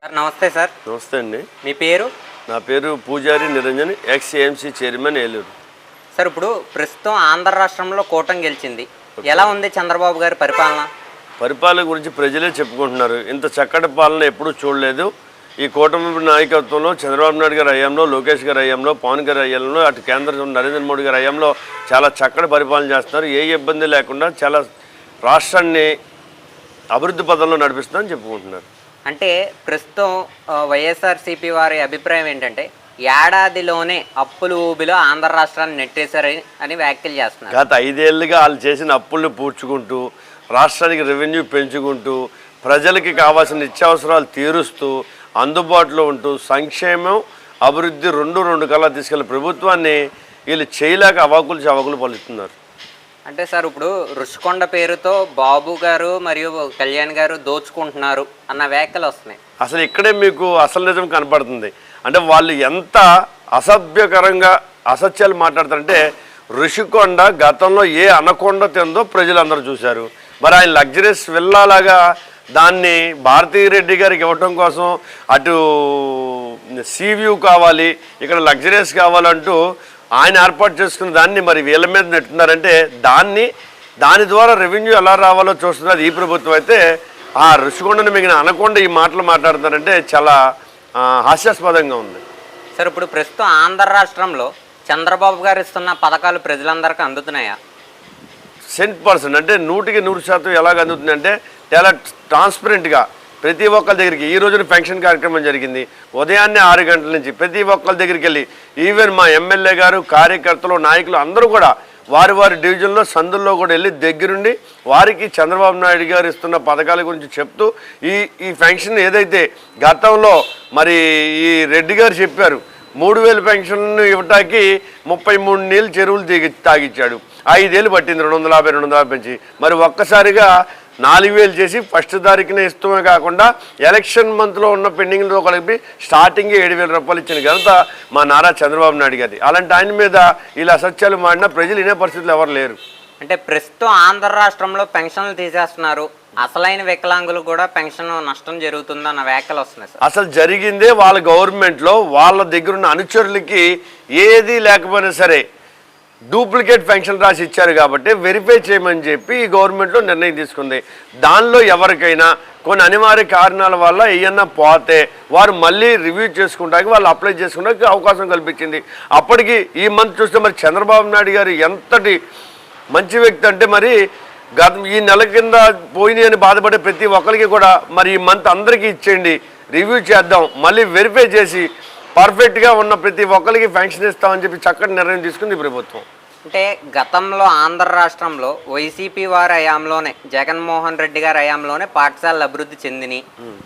Sir నమస్తే sir. నమస్తే అండి. మీ పేరు? నా పేరు Pujari Niranjan ex AMC chairman Eluru. Sir ఇప్పుడు ప్రస్తుతం ఆంధ్ర రాష్ట్రంలో కూటమి గెలిచింది. ఎలా ఉంది చంద్రబాబు గారి పరిపాలన? పరిపాలన గురించి ప్రజలే చెప్పుకుంటున్నారు. ఇంత చక్కటి పాలన ఎప్పుడూ చూడలేదు. ఈ కూటమి నాయకత్వంలో చంద్రబాబు నాయుడు గారి హయాంలో లోకేష్ గారి హయాంలో పవన్ గారి హయాంలో అటు కేంద్ర నరేంద్ర మోడీ గారి హయాంలో చాలా చక్కటి పరిపాలన చేస్తున్నారు. ఏ ఇబ్బంది లేకుండా చాలా రాష్ట్రాన్ని అభివృద్ధి పదంలో నడిపిస్తుందని చెప్పుకుంటున్నారు. అంటే ప్రస్తుతం వైఎస్ఆర్సీపీ వారి అభిప్రాయం ఏంటంటే ఏడాదిలోనే అప్పులు ఊబిలో ఆంధ్ర రాష్ట్రాన్ని నెట్టేశారని అని వ్యాఖ్యలు చేస్తున్నారు. గత ఐదేళ్ళుగా వాళ్ళు చేసిన అప్పుల్ని పూడ్చుకుంటూ రాష్ట్రానికి రెవెన్యూ పెంచుకుంటూ ప్రజలకి కావాల్సిన నిత్యావసరాలు తీరుస్తూ అందుబాటులో ఉంటూ సంక్షేమం అభివృద్ధి రెండు రెండు కల్లా తీసుకెళ్ళిన ప్రభుత్వాన్ని వీళ్ళు చేయలేక అవాకులు చవాకులు పలుస్తున్నారు అంటే సార్ ఇప్పుడు రుషికొండ పేరుతో బాబు గారు మరియు కళ్యాణ్ గారు దోచుకుంటున్నారు అన్న వ్యాఖ్యలు వస్తున్నాయి. అసలు ఇక్కడే మీకు అసలు నిజం కనపడుతుంది. అంటే వాళ్ళు ఎంత అసభ్యకరంగా అసత్యాలు మాట్లాడతారంటే ఋషికొండ గతంలో ఏ అనకొండ తిందో ప్రజలందరూ చూశారు. మరి ఆయన లగ్జరీస్ వెళ్ళాలాగా దాన్ని భారతీరెడ్డి గారికి ఇవ్వటం కోసం అటు సీ వ్యూ కావాలి ఇక్కడ లగ్జరీస్ కావాలంటూ ఆయన ఏర్పాటు చేసుకున్న దాన్ని మరి వీళ్ళ మీద నెట్టున్నారంటే దాన్ని దాని ద్వారా రెవెన్యూ ఎలా రావాలో చూస్తున్నది ఈ ప్రభుత్వం అయితే ఆ ఋషికొండను మిగిలిన అనకొండ ఈ మాటలు మాట్లాడుతున్నారంటే చాలా హాస్యాస్పదంగా ఉంది. సార్ ఇప్పుడు ప్రస్తుతం ఆంధ్ర రాష్ట్రంలో చంద్రబాబు గారు ఇస్తున్న పథకాలు ప్రజలందరికీ అందుతున్నాయా? సెంట్ పర్సెంట్ అంటే నూటికి నూరు శాతం ఎలాగ అందుతుందంటే చాలా ట్రాన్స్పరెంట్గా ప్రతి ఒక్కరి దగ్గరికి ఈ రోజున ఫంక్షన్ కార్యక్రమం జరిగింది. ఉదయాన్నే ఆరు గంటల నుంచి ప్రతి ఒక్కరి దగ్గరికి వెళ్ళి ఈవెన్ మా ఎమ్మెల్యే గారు కార్యకర్తలు నాయకులు అందరూ కూడా వారి వారి డివిజన్లో సందుల్లో కూడా వెళ్ళి దగ్గరుండి వారికి చంద్రబాబు నాయుడు గారు ఇస్తున్న పథకాల గురించి చెప్తూ ఈ ఈ ఫంక్షన్ ఏదైతే గతంలో మరి ఈ రెడ్డి గారు చెప్పారు మూడు వేలు పెన్షన్ ఇవ్వటానికి ముప్పై మూడు నీళ్ళు చెరువులు తీగి తాగిచ్చాడు. ఐదేళ్ళు పట్టింది రెండు వందల యాభై రెండు వందల యాభై నుంచి. మరి ఒక్కసారిగా నాలుగు వేలు చేసి ఫస్ట్ తారీఖున ఇస్తమే కాకుండా ఎలక్షన్ మంత్లో ఉన్న పెండింగ్తో కలిపి స్టార్టింగ్ ఏడు వేల రూపాయలు ఇచ్చిన ఘనత మా నారా చంద్రబాబు నాయుడు గారి. అలాంటి ఆయన మీద ఇలా అసత్యాలు మాడినా ప్రజలు వినే పరిస్థితులు ఎవరు లేరు. అంటే ప్రస్తుతం ఆంధ్ర రాష్ట్రంలో పెన్షన్లు తీసేస్తున్నారు. అసలైన వికలాంగులు కూడా పెన్షన్ నష్టం జరుగుతుందన్న వ్యాఖ్యలు వస్తున్నాయి సార్. అసలు జరిగిందే వాళ్ళ గవర్నమెంట్లో వాళ్ళ దగ్గర ఉన్న అనుచరులకి ఏది లేకపోయినా సరే డూప్లికేట్ పెన్షన్ రాసి ఇచ్చారు కాబట్టి వెరిఫై చేయమని చెప్పి ఈ గవర్నమెంట్లో నిర్ణయం తీసుకుంది. దానిలో ఎవరికైనా కొన్ని అనివార్య కారణాల వల్ల ఏమన్నా పోతే వారు మళ్ళీ రివ్యూ చేసుకుంటానికి వాళ్ళు అప్లై చేసుకుంటానికి అవకాశం కల్పించింది. అప్పటికి ఈ మంత్ చూస్తే మరి చంద్రబాబు నాయుడు గారు ఎంతటి మంచి వ్యక్తి అంటే మరి గత ఈ నెల కింద పోయినాయి అని బాధపడే ప్రతి ఒక్కరికి కూడా మరి ఈ మంత్ అందరికీ ఇచ్చేయండి. రివ్యూ చేద్దాం. మళ్ళీ వెరిఫై చేసి పర్ఫెక్ట్గా ఉన్న ప్రతి ఒక్కరికి ఫంక్షన్ ఇస్తామని చెప్పి చక్కటి నిర్ణయం తీసుకుంది ప్రభుత్వం. అంటే గతంలో ఆంధ్ర రాష్ట్రంలో వైసీపీ వారి హయాంలోనే జగన్మోహన్ రెడ్డి గారి హయాంలోనే పాఠశాలలు అభివృద్ధి చెందిని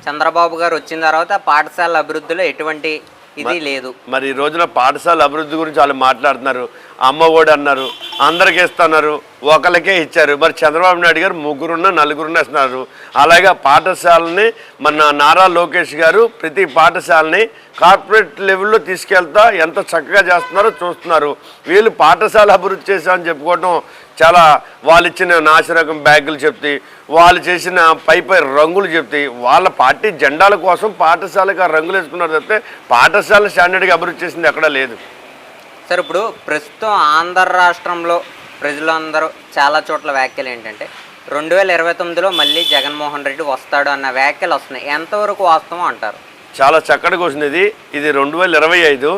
చంద్రబాబు గారు వచ్చిన తర్వాత పాఠశాలల అభివృద్ధిలో ఎటువంటి ఇది లేదు. మరి ఈ రోజున పాఠశాల అభివృద్ధి గురించి వాళ్ళు మాట్లాడుతున్నారు. అమ్మ ఒడి అన్నారు అందరికీ ఇస్తున్నారు ఒకరికే ఇచ్చారు. మరి చంద్రబాబు నాయుడు గారు ముగ్గురున్న నలుగురున్న ఇస్తున్నారు. అలాగే పాఠశాలని మన నారా లోకేష్ గారు ప్రతి పాఠశాలని కార్పొరేట్ లెవెల్లో తీసుకెళ్తా ఎంత చక్కగా చేస్తున్నారో చూస్తున్నారు. వీళ్ళు పాఠశాల అభివృద్ధి చేశామని చెప్పుకోవడం చాలా వాళ్ళు ఇచ్చిన నాసిరకం బ్యాగులు చెప్తే వాళ్ళు చేసిన పై పై రంగులు చెప్తే వాళ్ళ పార్టీ జెండాల కోసం పాఠశాలకు ఆ రంగులు వేసుకున్నారు తప్పితే పాఠశాల స్టాండర్డ్గా అభివృద్ధి చేసింది ఎక్కడా లేదు. సార్ ఇప్పుడు ప్రస్తుతం ఆంధ్ర రాష్ట్రంలో ప్రజలందరూ చాలా చోట్ల వ్యాఖ్యలు ఏంటంటే రెండు వేల ఇరవై తొమ్మిదిలో మళ్ళీ జగన్మోహన్ రెడ్డి వస్తాడు అన్న వ్యాఖ్యలు వస్తున్నాయి. ఎంతవరకు వాస్తవం అంటారు? చాలా చక్కటిగా వచ్చింది ఇది. ఇది రెండు వేల ఇరవై ఐదు.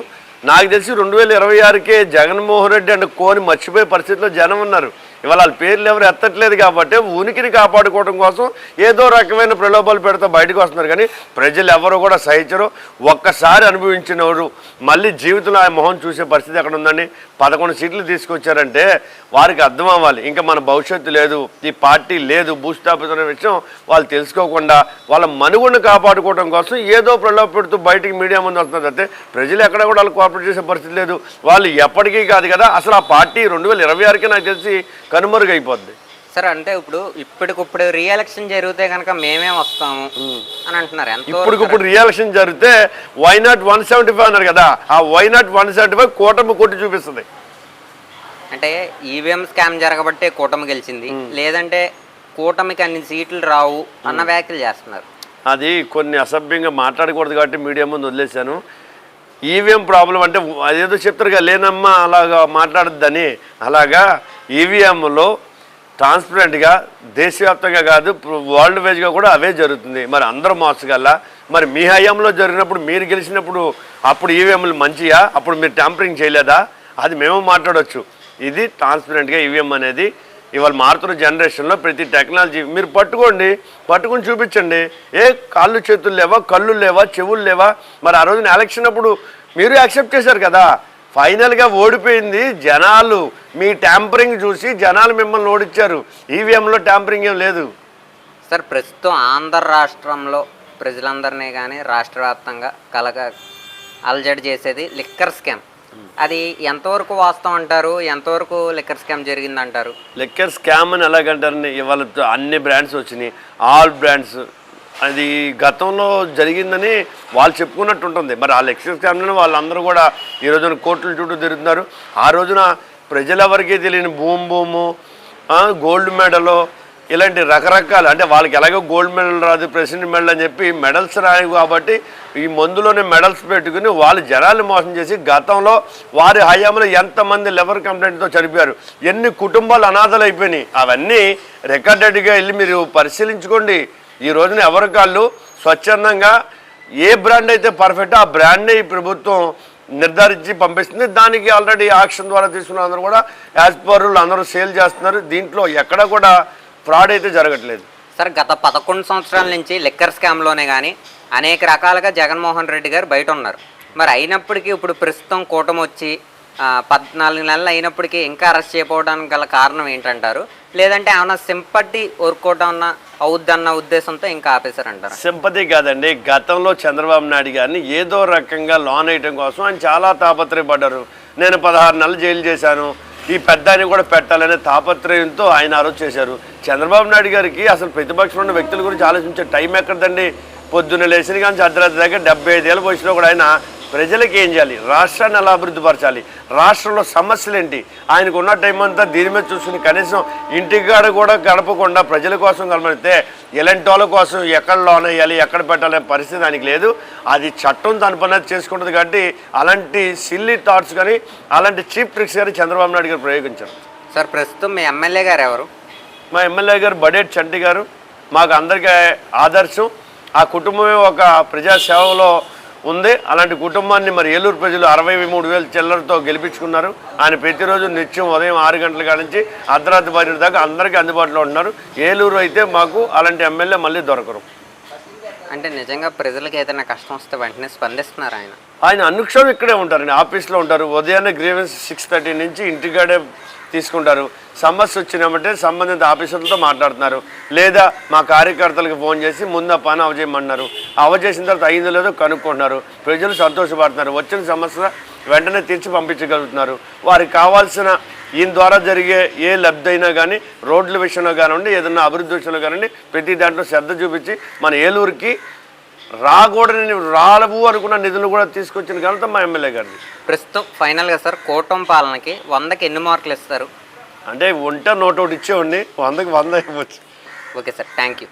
నాకు తెలిసి రెండు వేల ఇరవై ఆరుకే జగన్మోహన్ రెడ్డి అంటే కోని మర్చిపోయే పరిస్థితిలో జనం ఉన్నారు. ఇవాళ వాళ్ళ పేర్లు ఎవరు ఎత్తట్లేదు కాబట్టి ఉనికిని కాపాడుకోవడం కోసం ఏదో రకమైన ప్రలోభాలు పెడితే బయటకు వస్తున్నారు. కానీ ప్రజలు ఎవరు కూడా సహించరు. ఒక్కసారి అనుభవించినవారు మళ్ళీ జీవితంలో ఆ మొహం చూసే పరిస్థితి ఎక్కడ ఉందండి? పదకొండు సీట్లు తీసుకొచ్చారంటే వారికి అర్థం అవ్వాలి. ఇంకా మన భవిష్యత్తు లేదు. ఈ పార్టీ లేదు. భూస్థాపిత అనే విషయం వాళ్ళు తెలుసుకోకుండా వాళ్ళ మనుగడను కాపాడుకోవడం కోసం ఏదో ప్రలోభ పెడుతూ బయటికి మీడియా ముందు వస్తున్నారు. అయితే ప్రజలు ఎక్కడ కూడా వాళ్ళు కోఆపరేట్ చేసే పరిస్థితి లేదు. వాళ్ళు ఎప్పటికీ కాదు కదా. అసలు ఆ పార్టీ రెండు వేల ఇరవై ఆరుకి నాకు తెలిసి కనుమరుగైపోద్ది. సార్ అంటే ఇప్పుడు ఇప్పటికిప్పుడు రీఎలక్షన్ జరిగితే కనుక మేమే వస్తాము అని అంటున్నారు. ఎంత ఇప్పటికిప్పుడు రియాక్షన్ జరిగితే why not one seventy five అన్నారు కదా ఆ why not one seventy five కూటమి కొట్టి చూపిస్తుంది. అంటే ఈవీఎం స్కామ్ జరగబట్టే కూటమి గెలిచింది. లేదంటే కూటమికి అన్ని సీట్లు రావు అన్న వ్యాఖ్యలు చేస్తున్నారు. అది కొన్ని అసభ్యంగా మాట్లాడకూడదు కాబట్టి మీడియా ముందు వదిలేశాను. ఈవీఎం ప్రాబ్లం అంటే అదేదో చెప్తారు కదా లేనమ్మా అలాగా మాట్లాడద్దని. అలాగా ఈవీఎంలో ట్రాన్స్పరెంట్గా దేశవ్యాప్తంగా కాదు వరల్డ్ వైజ్గా కూడా అవే జరుగుతుంది. మరి అందరూ మోసగల్లా మరి మీ హయాంలో జరిగినప్పుడు మీరు గెలిచినప్పుడు అప్పుడు ఈవీఎంలు మంచియా? అప్పుడు మీరు ట్యాంపరింగ్ చేయలేదా? అది మేము మాట్లాడవచ్చు ఇది ట్రాన్స్పరెంట్గా ఈవీఎం అనేది ఇవాళ మారుతున్న జనరేషన్లో ప్రతి టెక్నాలజీ. మీరు పట్టుకోండి పట్టుకుని చూపించండి. ఏ కాళ్ళు చేతులు లేవా కళ్ళు లేవా చెవులు లేవా? మరి ఆ రోజున ఎలక్షన్ అప్పుడు మీరు యాక్సెప్ట్ చేశారు కదా. ఫైనల్గా ఓడిపోయింది జనాలు. మీ ట్యాంపరింగ్ చూసి జనాలు మిమ్మల్ని ఓడిచ్చారు. ఈవీఎంలో ట్యాంపరింగ్ ఏం లేదు. సార్ ప్రస్తుతం ఆంధ్ర రాష్ట్రంలో ప్రజలందరినీ కానీ రాష్ట్ర వ్యాప్తంగా కలగ అలజడి చేసేది లిక్కర్ స్కామ్. అది ఎంతవరకు వాస్తవం అంటారు? ఎంతవరకు లిక్కర్ స్కామ్ జరిగిందంటారు? లెక్కర్ స్కామ్ అని ఎలాగంటారండి? ఇవాళ అన్ని బ్రాండ్స్ వచ్చినాయి. ఆల్ బ్రాండ్స్ అది గతంలో జరిగిందని వాళ్ళు చెప్పుకున్నట్టు ఉంటుంది. మరి ఆ లెక్కర్ స్కామ్లో వాళ్ళందరూ కూడా ఈ రోజున కోర్టుల చుట్టూ తిరుగుతున్నారు. ఆ రోజున ప్రజలెవరికీ తెలియని భూమ్ భూము గోల్డ్ మెడలు ఇలాంటి రకరకాల. అంటే వాళ్ళకి ఎలాగో గోల్డ్ మెడల్ రాదు ప్రెసిడెంట్ మెడల్ అని చెప్పి మెడల్స్ రాయి కాబట్టి ఈ మందులోనే మెడల్స్ పెట్టుకుని వాళ్ళు జనాలు మోసం చేసి గతంలో వారి హయాంలో ఎంతమంది లెవర్ కంప్లైంట్తో చనిపోయారు ఎన్ని కుటుంబాలు అనాథలు అయిపోయినాయి అవన్నీ రికార్డెడ్గా వెళ్ళి మీరు పరిశీలించుకోండి. ఈ రోజున ఎవరి కాళ్ళు స్వచ్ఛందంగా ఏ బ్రాండ్ అయితే పర్ఫెక్ట్ ఆ బ్రాండ్ని ఈ ప్రభుత్వం నిర్ధారించి పంపిస్తుంది దానికి ఆల్రెడీ ఆక్షన్ ద్వారా తీసుకున్న అందరూ కూడా యాజ్ పర్ అందరూ సేల్ చేస్తున్నారు. దీంట్లో ఎక్కడ కూడా ఫ్రాడ్ అయితే జరగట్లేదు. సార్ గత పదకొండు సంవత్సరాల నుంచి లిక్కర్ స్కామ్లోనే కానీ అనేక రకాలుగా జగన్మోహన్ రెడ్డి గారు బయట ఉన్నారు. మరి అయినప్పటికీ ఇప్పుడు ప్రస్తుతం కూటమి వచ్చి పద్నాలుగు నెలలు అయినప్పటికీ ఇంకా అరెస్ట్ చేయకపోవడానికి గల కారణం ఏంటంటారు? లేదంటే ఏమైనా సింపటి వర్కౌట్ అన్న అవుద్దన్న ఉద్దేశంతో ఇంకా ఆపేశారంటారు? సింపతి కాదండి. గతంలో చంద్రబాబు నాయుడు గారిని ఏదో రకంగా లోన్ వేయటం కోసం ఆయన చాలా తాపత్రయపడ్డారు. నేను పదహారు నెలలు జైలు చేశాను. ఈ పెద్ద కూడా పెట్టాలనే తాపత్రయంతో ఆయన ఆరోజు చేశారు. చంద్రబాబు నాయుడు గారికి అసలు ప్రతిపక్షంలో ఉన్న వ్యక్తుల గురించి ఆలోచించే టైం ఎక్కడదండి? పొద్దున్న లేచిన కానీ అర్ధరాత్రి దగ్గర డెబ్బై ఐదేళ్ళ వయసులో కూడా ఆయన ప్రజలకు ఏం చేయాలి? రాష్ట్రాన్ని ఎలా అభివృద్ధి పరచాలి రాష్ట్రంలో సమస్యలు ఏంటి? ఆయనకు ఉన్న టైం అంతా దీని మీద చూసుకుని కనీసం ఇంటికాడ కూడా గడపకుండా ప్రజల కోసం కలమడితే ఇలాంటి వాళ్ళ కోసం ఎక్కడ లోన్ వేయాలి ఎక్కడ పెట్టాలనే పరిస్థితి ఆయనకి లేదు. అది చట్టం తన పని అది చేసుకుంటుంది కాబట్టి అలాంటి సిల్లీ థాట్స్ కానీ అలాంటి చీప్ ట్రిక్స్ కానీ చంద్రబాబు నాయుడు గారు ప్రయోగించారు. సార్ ప్రస్తుతం మీ ఎమ్మెల్యే గారు ఎవరు? మా ఎమ్మెల్యే గారు బడేట్ చంటి గారు. మాకు అందరికీ ఆదర్శం. ఆ కుటుంబమే ఒక ప్రజాసేవలో ఉంది. అలాంటి కుటుంబాన్ని మరి ఏలూరు ప్రజలు అరవై మూడు వేల చిల్లరతో గెలిపించుకున్నారు. ఆయన ప్రతిరోజు నిత్యం ఉదయం ఆరు గంటల కాడ నుంచి అర్ధరాత్రి పది దాకా అందరికీ అందుబాటులో ఉంటున్నారు ఏలూరు అయితే మాకు అలాంటి ఎమ్మెల్యే మళ్ళీ దొరకరు. అంటే నిజంగా ప్రజలకు ఏదైనా కష్టం వస్తే వెంటనే స్పందిస్తున్నారు ఆయన. ఆయన అనుక్షణం ఇక్కడే ఉంటారండి. ఆఫీస్లో ఉంటారు. ఉదయాన్నే గ్రీవెన్స్ సిక్స్ థర్టీ నుంచి ఇంటికాడే తీసుకుంటారు. సమస్య వచ్చినామంటే సంబంధిత ఆఫీసర్లతో మాట్లాడుతున్నారు. లేదా మా కార్యకర్తలకు ఫోన్ చేసి ముందు పని అవజేయమన్నారు. అవజేసిన తర్వాత అయిందో లేదో కనుక్కుంటున్నారు. ప్రజలు సంతోషపడుతున్నారు. వచ్చిన సమస్య వెంటనే తీర్చి పంపించగలుగుతున్నారు. వారికి కావాల్సిన ఈయన ద్వారా జరిగే ఏ లబ్ధి అయినా కానీ రోడ్ల విషయంలో కానివ్వండి ఏదైనా అభివృద్ధి విషయంలో కానివ్వండి ప్రతి దాంట్లో శ్రద్ధ చూపించి మన ఏలూరుకి రాకూడని రాలవు అనుకున్న నిధులు కూడా తీసుకొచ్చిన ఘనత మా ఎమ్మెల్యే గారిది. ప్రస్తుతం ఫైనల్గా సార్ కూటమి పాలనకి వందకి ఎన్ని మార్కులు ఇస్తారు? అంటే ఉంటే నోట్ ఒకటి ఇచ్చేవాడిని వందకి వంద ఇవ్వచ్చు. Okay sir thank you.